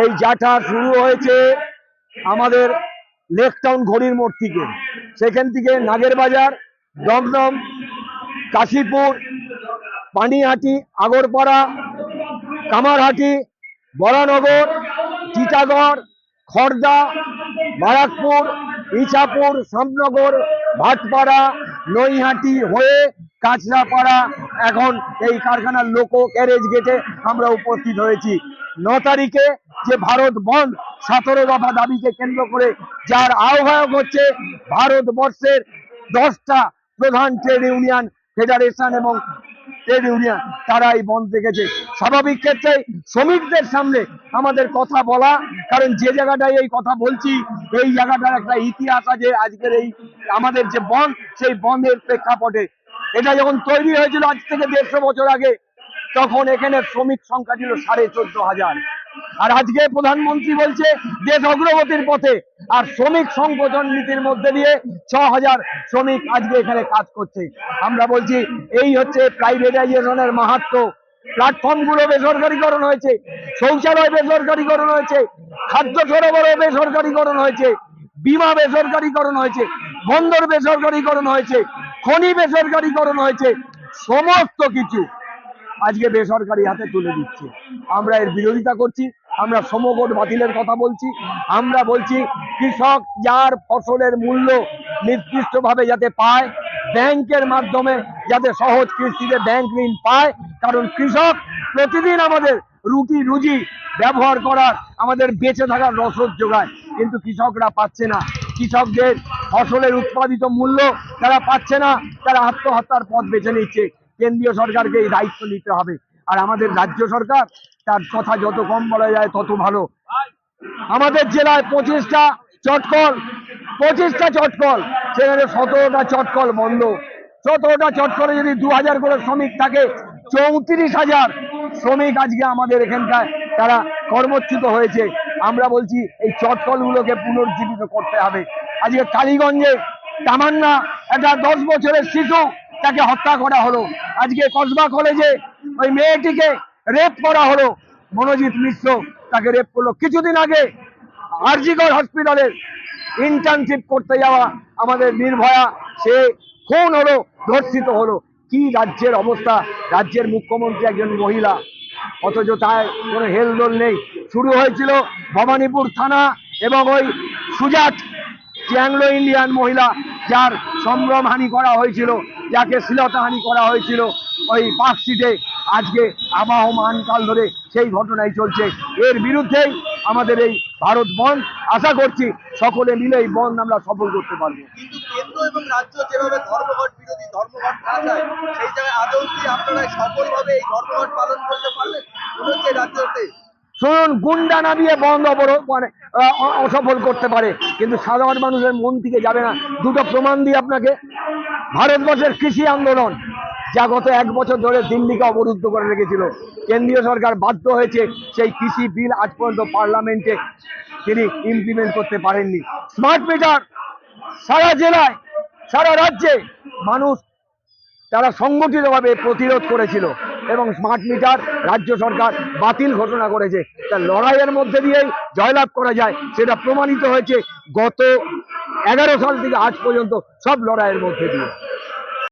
এই জাটা শুরু হয়েছে আমাদের লেক টাউন ঘড়ির মোড় থেকে। সেখান থেকে নাগের বাজার, দমদম, কাশীপুর, পানিহাটি, আগরপাড়া, কামারহাটি, বরানগর টিটাগড় খড়দা বারাকপুর, ইছাপুর শ্যামনগর ভাটপাড়া, নৈহাটি হয়ে কাঁচরাপাড়া। এখন এই কারখানার লোকো ক্যারেজ গেটে আমরা উপস্থিত হয়েছি। ন তারিখে যে ভারত বন্ধ, সতেরো দফা দাবিকে কেন্দ্র করে যার আহ্বায়ক হচ্ছে ভারতবর্ষের দশটা প্রধান ট্রেড ইউনিয়ন, ফেডারেশন এবং ট্রেড ইউনিয়ন তারা এই বন্ধ রেখেছে। স্বাভাবিক ক্ষেত্রে শ্রমিকদের সামনে আমাদের কথা বলা, কারণ যে জায়গাটায় এই কথা বলছি, এই জায়গাটার একটা ইতিহাস আছে, আজকের এই আমাদের যে বন, সেই বন্ধের প্রেক্ষাপটে। এটা যখন তৈরি হয়েছিল আজ থেকে দেড়শো বছর আগে, তখন এখানে শ্রমিক সংখ্যা ছিল সাড়ে চোদ্দ হাজার। আর আজকে প্রধানমন্ত্রী বলছে দেশ অগ্রগতির পথে আর শ্রমিক সংগঠন নীতির মধ্যে দিয়ে ছ হাজার শ্রমিক আজকে এখানে কাজ করছে। আমরা বলছি এই হচ্ছে প্রাইভেটাইজেশনের মাহাত্ম। প্ল্যাটফর্মগুলো বেসরকারীকরণ হয়েছে, শৌচালয় বেসরকারীকরণ হয়েছে, খাদ্য সরবরাহ বেসরকারীকরণ হয়েছে, বিমা বেসরকারীকরণ হয়েছে, বন্দর বেসরকারীকরণ হয়েছে, খনি বেসরকারীকরণ হয়েছে, সমস্ত কিছু আজকে বেসরকারি হাতে তুলে দিচ্ছে। আমরা এর বিরোধিতা করছি আমরা সমভোট বাতিলের কথা বলছি। আমরা বলছি কৃষক যার ফসলের মূল্য নির্দিষ্টভাবে যাতে পায়, ব্যাংকের মাধ্যমে যাতে সহজ কৃষিতে ব্যাংক ঋণ পায়, কারণ কৃষক প্রতিদিন আমাদের রুটি রুজি ব্যবহার করার, আমাদের বেঁচে থাকার রসদ যোগায়। কিন্তু কৃষকরা পাচ্ছে না। কৃষকদের ফসলের উৎপাদিত মূল্য তারা পাচ্ছে না, তারা আত্মহত্যার পথ বেছে নিচ্ছে। কেন্দ্রীয় সরকারকে এই দায়িত্ব নিতে হবে। আর আমাদের রাজ্য সরকার তার কথা যত কম বলা যায় তত ভালো। আমাদের জেলায় পঁচিশটা চটকল পঁচিশটা চটকল, সেখানে সতেরোটা চটকল বন্ধ। সতেরোটা চটকলে যদি দু হাজার করে শ্রমিক থাকে, চৌত্রিশ হাজার শ্রমিক আজকে আমাদের এখানকার তারা কর্মচ্যুত হয়েছে। আমরা বলছি, এই চটকলগুলোকে পুনর্জীবিত করতে হবে। আজকে কালীগঞ্জে তামান্না একটা দশ বছরের শিশু তাকে হত্যা করা হলো। আজকে কসবা কলেজে ওই মেয়েটিকে রেপ করা হলো। মনোজিৎ মিশ্র তাকে রেপ করল। কিছুদিন আগে আরজিগড় হসপিটালের ইন্টার্নশিপ করতে যাওয়া আমাদের নির্ভয়া সে খুন হলো, ধর্ষিত হলো। কি রাজ্যের অবস্থা? রাজ্যের মুখ্যমন্ত্রী একজন মহিলা। অথচ তার কোনো হেলদোল নেই। শুরু হয়েছিল ভবানীপুর থানা এবং ওই সুজাত চ্যাংলো ইন্ডিয়ান মহিলা যার সম্ভ্রমহানি করা হয়েছিল, যাকে শ্লীলতাহানি করা হয়েছিল, ওই পার্কশিটে আজকে আবাহমান কাল ধরে সেই ঘটনাই চলছে। এর বিরুদ্ধেই আমাদের এই ভারত বন্ধ। আশা করছি সকলে মিলে এই বন্ধ আমরা সফল করতে পারব। কেন্দ্র এবং রাজ্য যেভাবে ধর্মঘট বিরোধী ধর্মঘট না যায়, সেই জায়গায় আদৌ কি আপনারা সফলভাবে এই ধর্মঘট পালন করতে পারবেন রাজ্যতে শুনুন, গুন্ডা নামিয়ে বন্ধ মানে অসফল করতে পারে। কিন্তু সাধারণ মানুষের মন থেকে যাবে না। দুটো প্রমাণ দিই আপনাকে। ভারতবর্ষের কৃষি আন্দোলন, যা গত এক বছর ধরে দিল্লিকে অবরুদ্ধ করে রেখেছিল। কেন্দ্রীয় সরকার বাধ্য হয়েছে সেই কৃষি বিল আজ পর্যন্ত পার্লামেন্টে তিনি ইমপ্লিমেন্ট করতে পারেননি। স্মার্ট মিটার সারা জেলায়, সারা রাজ্যে মানুষ তারা সংগঠিতভাবে প্রতিরোধ করেছিল। এবং স্মার্ট মিটার রাজ্য সরকার বাতিল ঘোষণা করেছে। তা লড়াইয়ের মধ্যে দিয়েই জয়লাভ করা যায়, সেটা প্রমাণিত হয়েছে গত এগারো সাল থেকে আজ পর্যন্ত সব লড়াইয়ের মধ্যে দিয়ে।